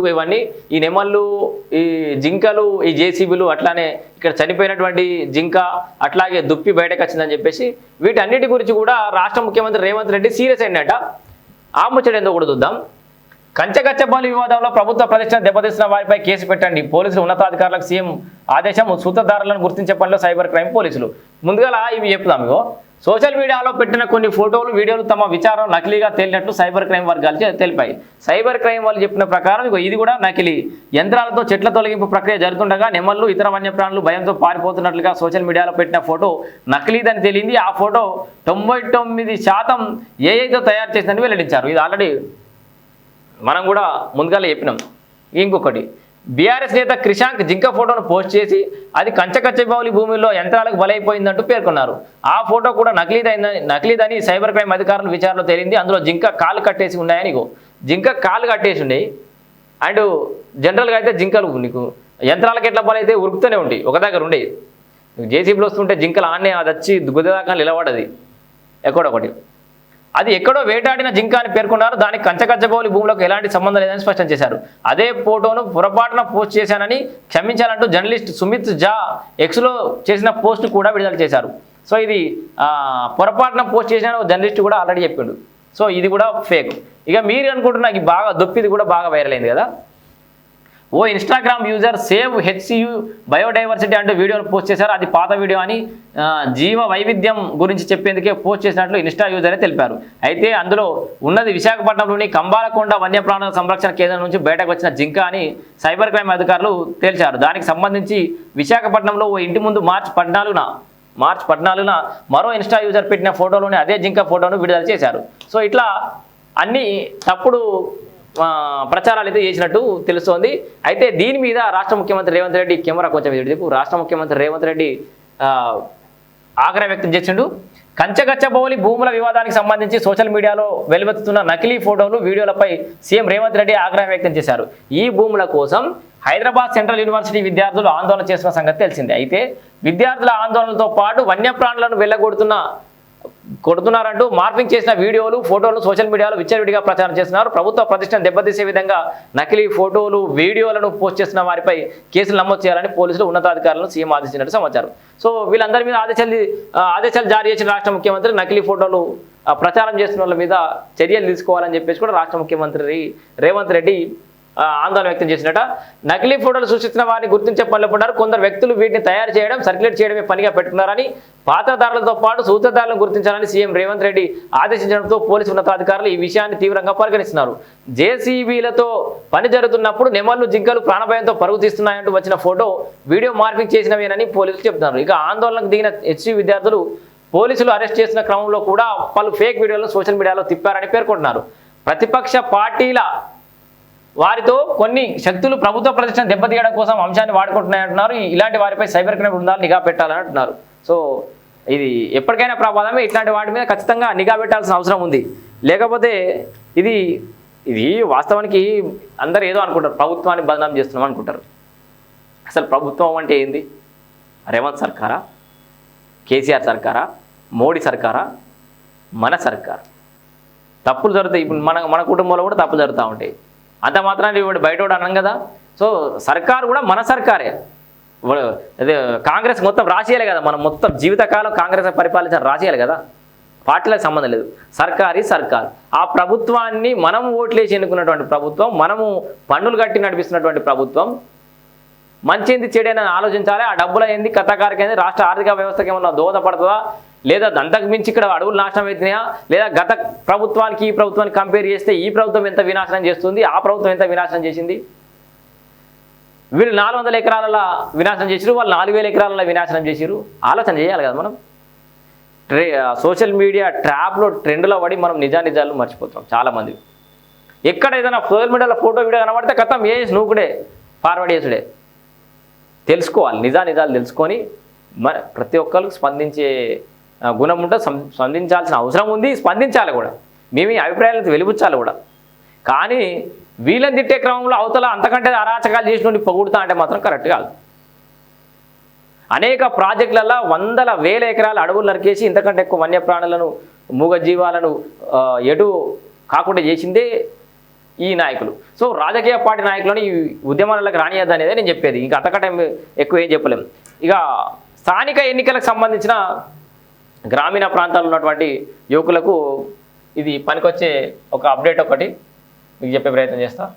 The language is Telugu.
ఇవన్నీ ఈ నెమళ్ళు ఈ జింకలు ఈ జేసీబీలు అట్లానే ఇక్కడ చనిపోయినటువంటి జింక అట్లాగే దుప్పి బయటకు వచ్చిందని చెప్పేసి వీటన్నిటి గురించి కూడా రాష్ట్ర ముఖ్యమంత్రి రేవంత్ రెడ్డి సీరియస్ అయిందట ఆ ముచ్చట ఏందో కూడా చూద్దాం. కంచగచ్చబాలు వివాదంలో ప్రభుత్వ ప్రతిష్టను దెబ్బతీసిన వారిపై కేసు పెట్టండి. పోలీసులు ఉన్నతాధికారులకు సీఎం ఆదేశం సూత్రధారులను గుర్తించే పనిలో సైబర్ క్రైమ్ పోలీసులు. ముందుగా ఇవి చెప్తాం ఇగో. సోషల్ మీడియాలో పెట్టిన కొన్ని ఫోటోలు వీడియోలు తమ విచారం నకిలీగా తేలినట్లు సైబర్ క్రైమ్ వర్గాలు తెలిపాయి. సైబర్ క్రైమ్ వాళ్ళు చెప్పిన ప్రకారం ఇగో ఇది కూడా నకిలీ. యంత్రాలతో చెట్ల తొలగింపు ప్రక్రియ జరుగుతుండగా నెమళ్ళు ఇతర వన్యప్రాణులు భయంతో పారిపోతున్నట్లుగా సోషల్ మీడియాలో పెట్టిన ఫోటో నకిలీదని తేలింది. ఆ ఫోటో తొంభై తొమ్మిది శాతం ఏఐతో తయారు చేసిందని వెల్లడించారు. ఇది ఆల్రెడీ మనం కూడా ముందుగా చెప్పినాం. ఇంకొకటి బీఆర్ఎస్ నేత క్రిషాంక్ జింక ఫోటోను పోస్ట్ చేసి అది కంచకచ్చబౌలి భూమిలో యంత్రాలకు బలైపోయిందంటూ పేర్కొన్నారు. ఆ ఫోటో కూడా నకిలీదైందని నకిలీదని సైబర్ క్రైమ్ అధికారుల విచారణలో తేలింది. అందులో జింక కాలు కట్టేసి ఉన్నాయని జింక కాలు కట్టేసి ఉన్నాయి అండ్ జనరల్గా అయితే జింకలు నీకు యంత్రాలకు ఎట్లా బలైతే ఉరుకుతూనే ఉంటాయి ఒక దగ్గర ఉండేది జేసీబీలు వస్తుంటే జింకలు ఆడనే అది వచ్చి గుద్దదాకా నిలబడది. ఎక్కడొకటి అది ఎక్కడో వేటాడిన జింక అని పేర్కొన్నారు. దానికి కంచకచ్చబౌలి భూములకు ఎలాంటి సంబంధం లేదని స్పష్టం చేశారు. అదే ఫోటోను పొరపాటున పోస్ట్ చేశానని క్షమించాలంటూ జర్నలిస్ట్ సుమిత్ జా ఎక్స్లో చేసిన పోస్ట్ కూడా విడుదల చేశారు. సో ఇది పొరపాటున పోస్ట్ చేసిన జర్నలిస్ట్ కూడా ఆల్రెడీ చెప్పిండు. సో ఇది కూడా ఫేక్. ఇక మీరు అనుకుంటున్న ఈ బాగా దొప్పిది కూడా బాగా వైరల్ అయింది కదా? ఓ Instagram user save HCU biodiversity అంటూ వీడియోను పోస్ట్ చేశారు. అది పాత వీడియో అని జీవ వైవిధ్యం గురించి చెప్పేందుకే పోస్ట్ చేసినట్లు ఇన్స్టా యూజరే తెలిపారు. అయితే అందులో ఉన్నది విశాఖపట్నంలోని కంబాలకొండ వన్యప్రాణుల సంరక్షణ కేంద్రం నుంచి బయటకు వచ్చిన జింక అని సైబర్ క్రైమ్ అధికారులు తేల్చారు. దానికి సంబంధించి విశాఖపట్నంలో ఓ ఇంటి ముందు మార్చి పద్నాలుగున మార్చ్ పద్నాలుగున మరో ఇన్స్టా యూజర్ పెట్టిన ఫోటోలోని అదే జింక ఫోటోను విడుదల చేశారు. సో ఇట్లా అన్ని తప్పుడు ప్రచారాలు అయితే చేసినట్టు తెలుస్తోంది. అయితే దీని మీద రాష్ట్ర ముఖ్యమంత్రి రేవంత్ రెడ్డి కెమెరా కొంచెం ఎదురు చెప్పు రాష్ట్ర ముఖ్యమంత్రి రేవంత్ రెడ్డి ఆగ్రహం వ్యక్తం చేసిండు. కంచగచ్చబౌలి భూముల వివాదానికి సంబంధించి సోషల్ మీడియాలో వెలువెత్తుతున్న నకిలీ ఫోటోలు వీడియోలపై సీఎం రేవంత్ రెడ్డి ఆగ్రహం వ్యక్తం చేశారు. ఈ భూముల కోసం హైదరాబాద్ సెంట్రల్ యూనివర్సిటీ విద్యార్థులు ఆందోళన చేస్తున్న సంగతి తెలిసిందే. అయితే విద్యార్థుల ఆందోళనతో పాటు వన్యప్రాణులను వెళ్ళగొడుతున్న కొడుతున్నారంటూ మార్పింగ్ చేసిన వీడియోలు ఫోటోలు సోషల్ మీడియాలో విచ్చలవిడిగా ప్రచారం చేస్తున్నారు. ప్రభుత్వ ప్రతిష్టను దెబ్బతీసే విధంగా నకిలీ ఫోటోలు వీడియోలను పోస్ట్ చేసిన వారిపై కేసులు నమోదు చేయాలని పోలీసులు ఉన్నతాధికారులను సీఎం ఆదేశించినట్టు సమాచారం. సో వీళ్ళందరి మీద ఆదేశాలు ఆదేశాలు జారీ చేసిన రాష్ట్ర ముఖ్యమంత్రి నకిలీ ఫోటోలు ప్రచారం చేస్తున్న వాళ్ళ మీద చర్యలు తీసుకోవాలని చెప్పేసి కూడా రాష్ట్ర ముఖ్యమంత్రి రేవంత్ రెడ్డి ఆందోళన వ్యక్తం చేసినట. నకిలీ ఫోటోలు సృష్టించిన వారిని గుర్తించే పనులు పడ్డారు. కొందరు వ్యక్తులు వీటిని తయారు చేయడం సర్క్యులేట్ చేయడమే పనిగా పెట్టుకున్నారని పాత్రధారులతో పాటు సూత్రధారులను గుర్తించాలని సీఎం రేవంత్ రెడ్డి ఆదేశించడంతో పోలీసు ఉన్నతాధికారులు ఈ విషయాన్ని తీవ్రంగా పరిగణిస్తున్నారు. జేసీబీలతో పని జరుగుతున్నప్పుడు నెమళ్ళు జింకలు ప్రాణభయంతో పరుగు తీస్తున్నాయంటూ వచ్చిన ఫోటో వీడియో మార్పింగ్ చేసినవేనని పోలీసులు చెబుతున్నారు. ఇక ఆందోళనకు దిగిన హెచ్సీ విద్యార్థులు పోలీసులు అరెస్ట్ చేసిన క్రమంలో కూడా పలు ఫేక్ వీడియోలను సోషల్ మీడియాలో తిప్పారని పేర్కొంటున్నారు. ప్రతిపక్ష పార్టీల వారితో కొన్ని శక్తులు ప్రభుత్వ ప్రతిష్టను దెబ్బతీయడం కోసం అంశాన్ని వాడుకుంటున్నాయంటున్నారు ఇలాంటి వారిపై సైబర్ క్రైమ్ బృందాలు నిఘా పెట్టాలని అంటున్నారు. సో ఇది ఎప్పటికైనా ప్రమాదమే. ఇట్లాంటి వాటి మీద ఖచ్చితంగా నిఘా పెట్టాల్సిన అవసరం ఉంది. లేకపోతే ఇది ఇది వాస్తవానికి అందరు ఏదో అనుకుంటారు. ప్రభుత్వాన్ని బదనాం చేస్తున్నాం అనుకుంటారు. అసలు ప్రభుత్వం అంటే ఏంది? రేవంత్ సర్కారా? కేసీఆర్ సర్కారా? మోడీ సర్కారా? మన సర్కార్? తప్పులు జరుగుతాయి. ఇప్పుడు మన మన కుటుంబంలో కూడా తప్పులు జరుగుతూ ఉంటాయి. అంత మాత్రాన్ని ఇప్పుడు బయట కూడా అన్నాం కదా. సో సర్కారు కూడా మన సర్కారే. అదే కాంగ్రెస్ మొత్తం రాసేయాలి కదా. మనం మొత్తం జీవితకాలం కాంగ్రెస్ పరిపాలించిన రాసేయాలి కదా. పార్టీలకు సంబంధం లేదు. సర్కారీ సర్కార్. ఆ ప్రభుత్వాన్ని మనం ఓట్లేసి ఎన్నుకున్నటువంటి ప్రభుత్వం మనము పన్నులు కట్టి నడిపిస్తున్నటువంటి ప్రభుత్వం మంచిది చెడైనా ఆలోచించాలి. ఆ డబ్బులు అయింది కథకారికైంది రాష్ట్ర ఆర్థిక వ్యవస్థకి ఏమన్నా దోహదపడుతుందా? లేదా అంతకు మించి ఇక్కడ అడవులు నాశనం అవుతున్నాయా లేదా గత ప్రభుత్వానికి ఈ ప్రభుత్వానికి కంపేర్ చేస్తే ఈ ప్రభుత్వం ఎంత వినాశనం చేస్తుంది? ఆ ప్రభుత్వం ఎంత వినాశనం చేసింది? వీళ్ళు నాలుగు వందల ఎకరాల వినాశనం చేసిరు వాళ్ళు నాలుగు వేల ఎకరాల వినాశనం చేసిరు ఆలోచన చేయాలి కదా మనం. ట్రే సోషల్ మీడియా ట్రాప్లో ట్రెండ్లో పడి మనం నిజా నిజాలు మర్చిపోతాం చాలామంది. ఎక్కడ ఏదైనా సోషల్ మీడియాలో ఫోటో వీడియో కనబడితే కథం ఏ నూకుడే ఫార్వర్డ్ చేసుడే. తెలుసుకోవాలి నిజా నిజాలు తెలుసుకొని మరి ప్రతి ఒక్కరికి స్పందించే గుణం ఉంటే స్పందించాల్సిన అవసరం ఉంది స్పందించాలి కూడా. మేము ఈ అభిప్రాయాలను వెలిబుచ్చాలి కూడా. కానీ వీళ్ళని తిట్టే క్రమంలో అవతల అంతకంటే అరాచకాలు చేసిన నుండి పొగుడుతా అంటే మాత్రం కరెక్ట్ కాదు. అనేక ప్రాజెక్టులలో వందల వేల ఎకరాల అడవులు నరికేసి ఇంతకంటే ఎక్కువ వన్యప్రాణులను మూగజీవాలను ఎటు కాకుండా చేసిందే ఈ నాయకులు. సో రాజకీయ పార్టీ నాయకులను ఈ ఉద్యమాలకు రానియద్దు అనేది నేను చెప్పేది. ఇంకా అంతకంటే ఎక్కువ ఏం చెప్పలేము ఇక స్థానిక ఎన్నికలకు సంబంధించిన గ్రామీణ ప్రాంతాల్లో ఉన్నటువంటి యువకులకు ఇది పనికొచ్చే ఒక అప్డేట్ ఒకటి. మీకు చెప్పే ప్రయత్నం చేస్తాను